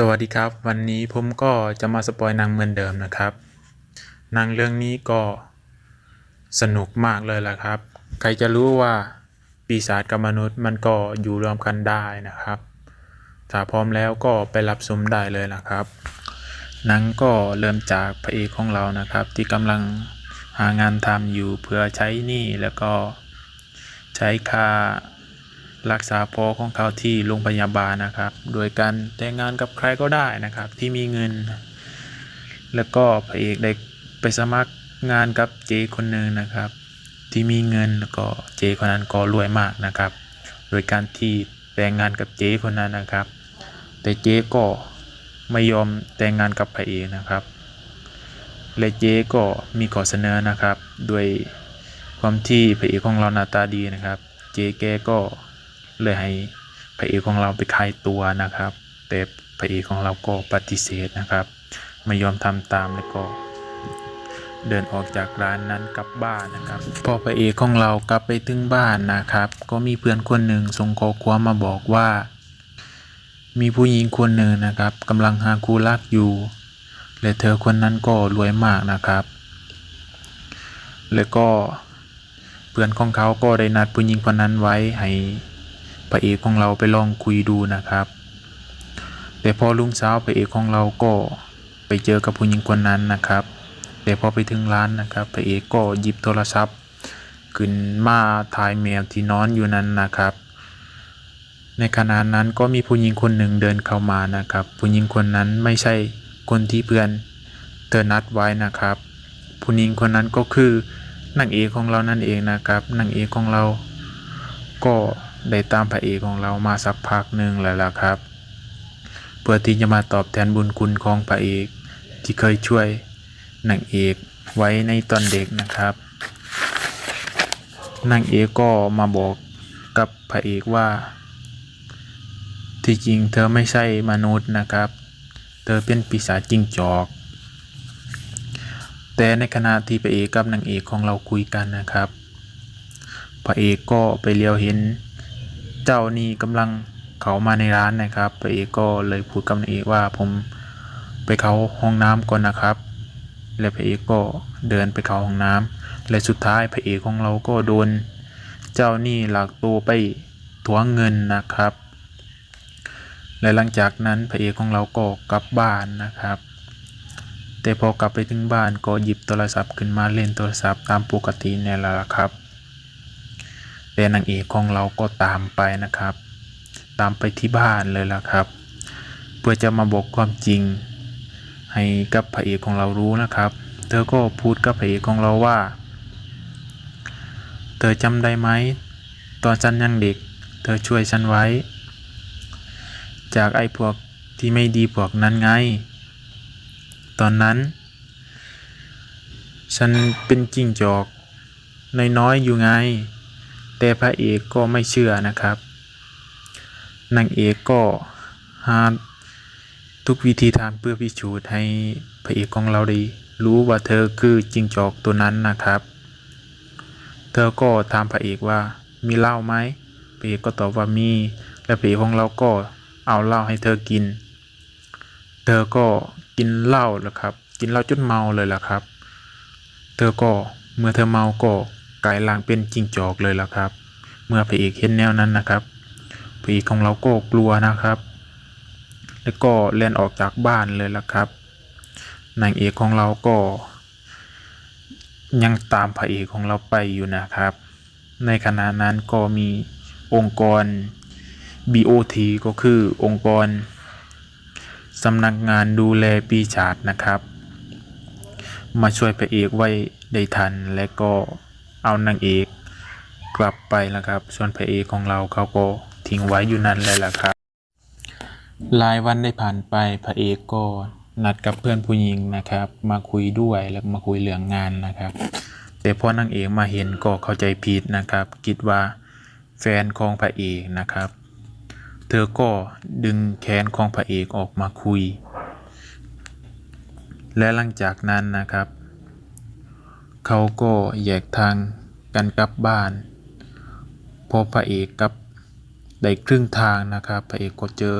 สวัสดีครับ วันนี้ผมก็จะมาสปอยนังเหมือนเดิมนะครับนังเรื่องนี้ก็สนุกมากเลยล่ะครับ ใครจะรู้ว่าปีศาจกับมนุษย์มันก็อยู่รวมกันได้นะครับ ถ้าพร้อมแล้วก็ไปรับชมได้เลยนะครับหนังก็เริ่มจากพระเอกของเรานะครับ ที่กำลังหางานทำอยู่เพื่อใช้หนี้แล้วก็ใช้ค่า รักษาพ่อของเขาที่โรงพยาบาลนะครับ โดยการแต่งงานกับใครก็ได้นะครับที่มีเงิน แล้วก็พระเอกได้ไปสมัครงานกับเจคนหนึ่งนะครับ ที่มีเงินแล้วก็เจคนนั้นก็รวยมากนะครับ โดยการที่แต่งงานกับเจคนนั้นนะครับ แต่เจก็ไม่ยอมแต่งงานกับพระเอกนะครับ และเจก็มีข้อเสนอนะครับ ด้วยความที่พระเอกของเราหน้าตาดีนะครับ เจแกก็ เลยให้พระเอกของเราไปขายตัวนะครับ แต่พระเอกของเราก็ปฏิเสธนะครับ ไม่ยอมทำตามแล้วก็ เดินออกจากร้านนั้นกลับบ้านนะครับ พอพระเอกของเรากลับไปถึงบ้านนะครับ ก็มีเพื่อนคนหนึ่งส่งข้อความมาบอกว่า มีผู้หญิงคนหนึ่งนะครับกำลังหาคู่รักอยู่ และเธอคนนั้นก็รวยมากนะครับ แล้วก็เพื่อนของเขาก็ได้นัดผู้หญิงคนนั้นไว้ให้ พระเอกของเราไปลองคุยดูนะครับ แต่พอลุงสาวพระเอกของเราก็ไปเจอกับผู้หญิงคนนั้นนะครับ แต่พอไปถึงร้านนะครับพระเอกก็หยิบโทรศัพท์ขึ้นมาถ่ายแมวที่นอนอยู่นั้นนะครับ ในขณะนั้นก็มีผู้หญิงคนหนึ่งเดินเข้ามานะครับ ผู้หญิงคนนั้นไม่ใช่คนที่เพื่อนเธอนัดไว้นะครับ ผู้หญิงคนนั้นก็คือนางเอกของเรานั่นเองนะครับนางเอกของเราก็ ได้ตามพระเอกของเรามาสักพักหนึ่งแล้วล่ะครับ เพื่อที่จะมาตอบแทนบุญคุณของพระเอกที่เคยช่วยนางเอกไว้ในตอนเด็กนะครับนางเอกก็มาบอกกับพระเอกว่า ที่จริงเธอไม่ใช่มนุษย์นะครับ เธอเป็นปีศาจจิ้งจอก แต่ในขณะที่พระเอกกับนางเอกของเราคุยกันนะครับ พระเอกก็ไปเลี้ยวเห็น เจ้านี่กำลังเขามาในร้านนะครับพระเอกก็เลยพูดกับนางเอกว่าผมไปเขาห้องน้ำก่อนนะครับ และพระเอกก็เดินไปเข้าห้องน้ำและสุดท้ายพระเอกของเราก็โดน เจ้านี่หลักตัวไปทวงเงินนะครับ และหลังจากนั้นพระเอกของเราก็กลับบ้านนะครับ แต่พอกลับไปถึงบ้านก็หยิบโทรศัพท์ขึ้นมาเล่นโทรศัพท์ตามปกติเนี่ยแหละครับ แต่นางเอกของเราก็ตามไปนะครับ ตามไปที่บ้านเลยล่ะครับ เพื่อจะมาบอกความจริง ให้กับพระเอกของเรารู้นะครับ เธอก็พูดกับพระเอกของเราว่า เธอจำได้ไหมตอนฉันยังเด็ก เธอช่วยฉันไว้ จากไอ้พวกที่ไม่ดีพวกนั้นไง ตอนนั้น ฉันเป็นจิ้งจอกน้อยๆอยู่ไง แต่พระเอกก็ไม่เชื่อนะครับนางเอกก็หาทุกวิธีทางเพื่อพิสูจน์ให้พระเอกของเราได้รู้ว่าเธอคือจิงจอกตัวนั้นนะครับ เธอก็ถามพระเอกว่ามีเหล้าไหมพระเอกก็ตอบว่ามี และพระเอกของเราก็เอาเหล้าให้เธอกิน เธอก็กินเหล้าแล้วครับ กินเหล้าจนเมาเลยล่ะครับ เธอก็เมื่อเธอเมาก็ กลายร่างเป็นจิ้งจอกเลยล่ะครับ เมื่อพระเอกเห็นแนวนั้นนะครับพระเอกของเราก็กลัวนะครับ แล้วก็เล่นออกจากบ้านเลยล่ะครับนางเอกของเราก็ ยังตามพระเอกของเราไปอยู่นะครับ ในขณะนั้นก็มีองค์กร BOT ก็คือองค์กรสำนักงานดูแลปีศาจนะครับ มาช่วยพระเอกไว้ได้ทันและก็ เอานางเอกกลับไปแล้วครับ ส่วนพระเอกของเราเขาก็ทิ้งไว้อยู่นั่นเลยล่ะครับ หลายวันได้ผ่านไปพระเอกก็นัดกับเพื่อนผู้หญิงนะครับ มาคุยด้วยแล้วมาคุยเรื่องงานนะครับ แต่พอนางเอกมาเห็นก็เข้าใจผิดนะครับ คิดว่าแฟนของพระเอกนะครับ เธอก็ดึงแขนของพระเอกออกมาคุย และหลังจากนั้นนะครับ เขาก็แยกทางกันกลับบ้าน พอพระเอกกับได้ครึ่งทางนะครับ พระเอกก็เจอ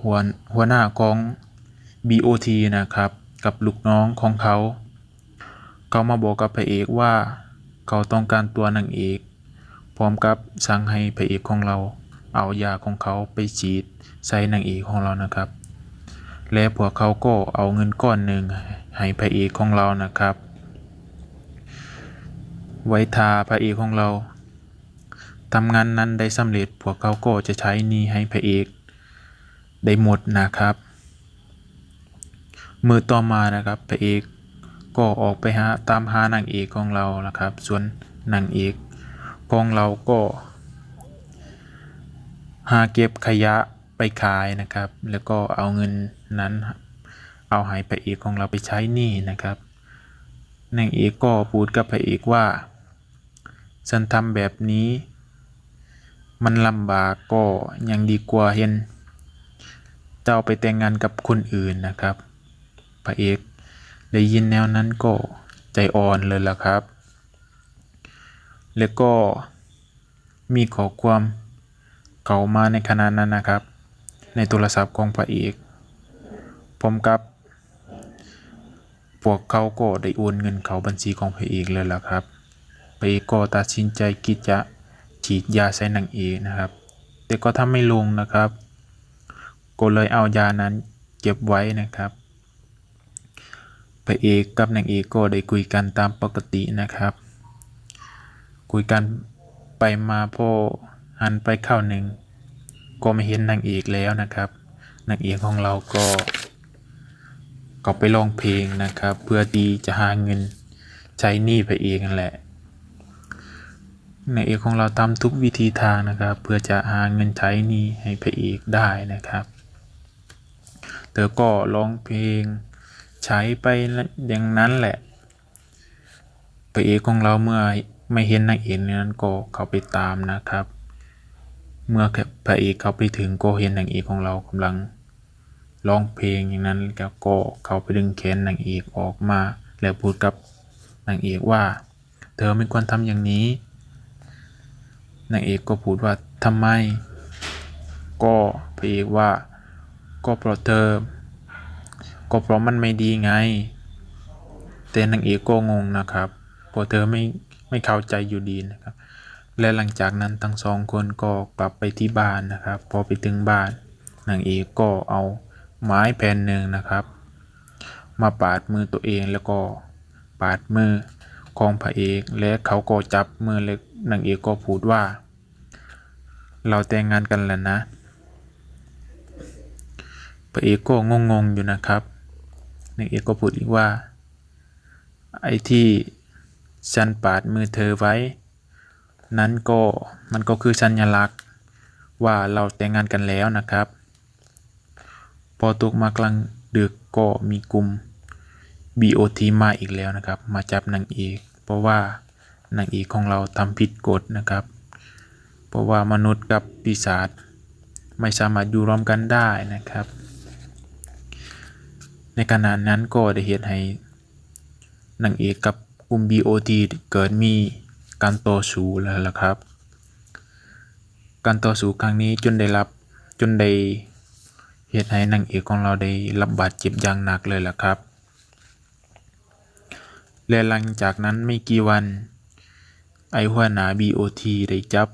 หัวหัวหน้าของ BOT นะครับ กับลูกน้องของเขา เขามาบอกกับพระเอกว่าเขาต้องการตัวนางเอก พร้อมกับสั่งให้พระเอกของเรา เอายาของเขาไปฉีดใส่นางเอกของเรานะครับ และพวกเขาก็เอาเงินก้อนหนึ่งให้พระเอกของเรานะครับ ไว้ทาพระเอกของเราทำงานนั้นได้สำเร็จพวกเขาก็จะใช้หนี้ให้พระเอกได้หมดนะครับ มือต่อมานะครับพระเอกก็ออกไปหาตามหานางเอกของเรานะครับ ส่วนนางเอกของเราก็ หาเก็บขยะไปขายนะครับ แล้วก็เอาเงินนั้นเอาให้พระเอกของเราไปใช้หนี้นะครับนางเอกก็พูดกับพระเอกว่า ฉันทำแบบนี้ มันลำบากก็ยังดีกว่าเห็น เจ้าไปแต่งงานกับคนอื่นนะครับ พระเอกได้ยินแนวนั้นก็ใจอ่อนเลยล่ะครับ แล้วก็มีข้อความเขามาในขณะนั้นนะครับ ในโทรศัพท์ของพระเอกพร้อมกับพวกเขาก็ได้โอนเงินเขาบัญชีของพระเอกเลยล่ะครับ พระเอกก็ตัดสินใจคิจะฉีดยาใส่นางเอกนะครับ แต่ก็ทำไม่ลงนะครับ ก็เลยเอายานั้นเก็บไว้นะครับพระเอกกับนางเอกก็ได้คุยกันตามปกตินะครับ คุยกันไปมาพอหันไปเข้าหนึ่ง ก็ไม่เห็นนางเอกแล้วนะครับนางเอกของเราก็ก็ไปร้องเพลงนะครับ เพื่อที่จะหาเงินใช้หนี้พระเอกนั่นแหละ นางเอกของเราทำทุกวิธีทางนะครับ เพื่อจะหาเงินใช้นี้ให้พระเอกได้นะครับ เธอก็ร้องเพลงใช้ไปอย่างนั้นแหละพระเอกของเราเมื่อไม่เห็นนางเอกนั้นก็เข้าไปตามนะครับ เมื่อพระเอกเข้าไปถึงก็เห็นนางเอกของเรากำลังร้องเพลงอย่างนั้นแล้วก็เข้าไปดึงแขนนางเอกออกมา แล้วพูดกับนางเอกว่า เธอไม่ควรทำอย่างนี้ นางเอกก็พูดว่าทำไม ก็พระเอกว่า ก็เพราะเธอ ก็เพราะมันไม่ดีไง แต่นางเอกก็งงนะครับเพราะเธอไม่ไม่เข้าใจอยู่ดีนะครับ และหลังจากนั้นทั้งสองคนก็กลับไปที่บ้านนะครับ พอไปถึงบ้านนางเอกก็เอาไม้แผ่นหนึ่งนะครับ มาปาดมือตัวเองแล้วก็ปาดมือของพระเอกและเขาก็จับมือเล็กนางเอกก็พูดว่า เราแต่งงานกันแล้วนะพระเอกก็งงๆอยู่นะครับนางเอกก็พูดอีกว่า ไอ้ที่ฉันปาดมือเธอไว้ นั้นก็มันก็คือสัญลักษณ์ว่าเราแต่งงานกันแล้วนะครับ พอตกมากลางดึกก็มีกลุ่ม BOT มาอีกแล้วนะครับ มาจับนางเอก เพราะว่านางเอกของเราทำผิดกฎนะครับ เพราะว่ามนุษย์กับปีศาจไม่สามารถอยู่ร่วมกันได้นะครับ ในขณะนั้นก็ได้เหตุให้นางเอกกับกลุ่ม BOT เกิดมีการต่อสู้แล้วล่ะครับ การต่อสู้ครั้งนี้จนได้รับจนได้เหตุให้นางเอกของเราได้รับบาดเจ็บอย่างหนักเลยล่ะครับ และหลังจากนั้นไม่กี่วัน ไอหัวหน้า BOT ได้จับ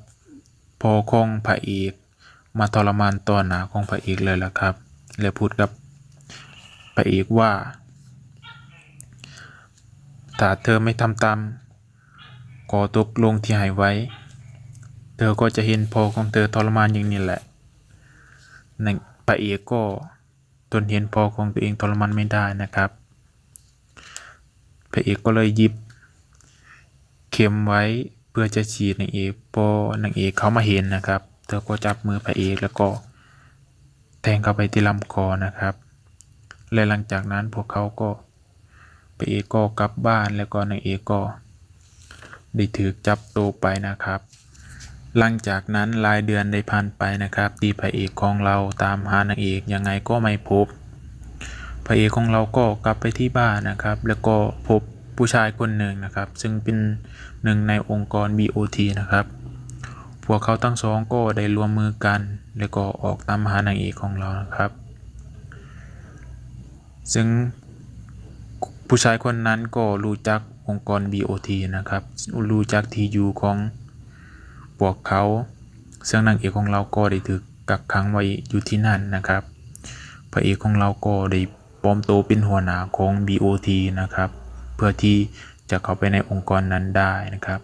พอของพระเอกมาทรมานต่อหน้าของพระเอกเลยล่ะครับ และพูดกับพระเอกว่า ถ้าเธอไม่ทำตามขอตกลงที่ให้ไว้ เธอก็จะเห็นพอของเธอทรมานอย่างนี้แหละในพระเอกก็ทนเห็นพอของตัวเองทรมานไม่ได้นะครับพระเอกก็เลยหยิบ เข็มไว้ พื่อจะฉีดนางเอกพอนางเอกเขามาเห็นนะครับ เธอก็จับมือพระเอกแล้วก็แทงเข้าไปที่ลำคอนะครับ และหลังจากนั้นพวกเขาก็พระเอกก็กลับบ้านแล้วก็นางเอกก็ได้ถือจับตัวไปนะครับ หลังจากนั้นหลายเดือนได้ผ่านไปนะครับที่พระเอกของเราตามหานางเอกยังไงก็ไม่พบ พระเอกของเราก็กลับไปที่บ้านนะครับ แล้วก็พบ ผู้ชายคนหนึ่งนะครับ ซึ่งเป็นหนึ่งในองค์กร BOT นะครับผวกเขาทั้งสองก็ได้รวมมือกัน แล้วก็ออกตามหานางเอกของเรานะครับ ซึ่งผู้ชายคนนั้นก็รู้จักองค์กร BOT นะครับ รู้จักที่อยู่ของพวกเขา ซึ่งนางเอกของเราก็ได้ถูกกักขังไว้อยู่ที่นั่นนะครับ พระเอกของเราก็ได้ปลอมตัวเป็นหัวหน้าของ BOT นะครับ เพื่อที่จะเข้าไปในองค์กรนั้นได้นะครับ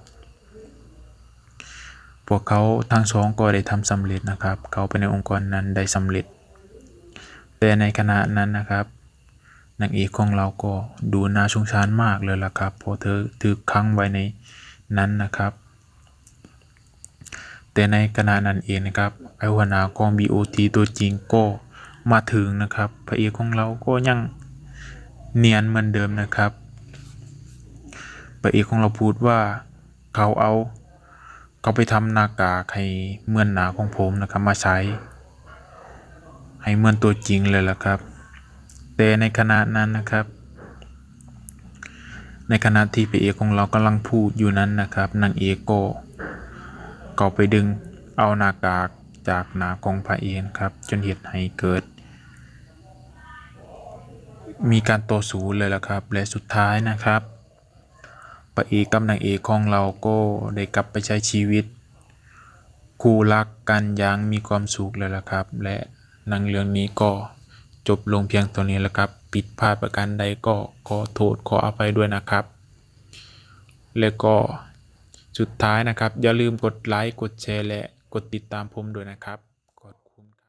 พวกเขาทั้งสองก็ได้ทำสำเร็จนะครับ เข้าไปในองค์กรนั้นได้สำเร็จ แต่ในขณะนั้นนะครับนางเอกของเราก็ดูน่าสงสารมากเลยล่ะครับเพราะเธอถูกขังไว้ในนั้นนะครับ แต่ในขณะนั้นเองนะครับไอหัวหน้าของ BOT ตัวจริงก็มาถึงนะครับ พระเอกของเราก็ยังเนียนเหมือนเดิมนะครับ พระเอกของเราพูดว่าเขาเอา เขาไปทำหน้ากากให้เหมือนหนาของผมนะครับมาใช้ ให้เหมือนตัวจริงเลยล่ะครับ แต่ในขณะนั้นนะครับ ในขณะที่พระเอกของเรากำลังพูดอยู่นั้นนะครับนางเอกก็ก็ไปดึงเอาหน้ากากจากหนาของพระเอกครับ จนเหตุให้เกิด มีการต่อสู้เลยล่ะครับ และสุดท้ายนะครับ พระเอกกับนางเอกของเราก็ได้กลับไปใช้ชีวิต คู่รักกันอย่างมีความสุขเลยล่ะครับ และหนังเรื่องนี้ก็จบลงเพียงตัวนี้แล้วครับผิดพลาดประการใดก็ขอโทษขออภัยด้วยนะครับ แล้วก็สุดท้ายนะครับ อย่าลืมกดไลค์กดแชร์และกดติดตามผมด้วยนะครับ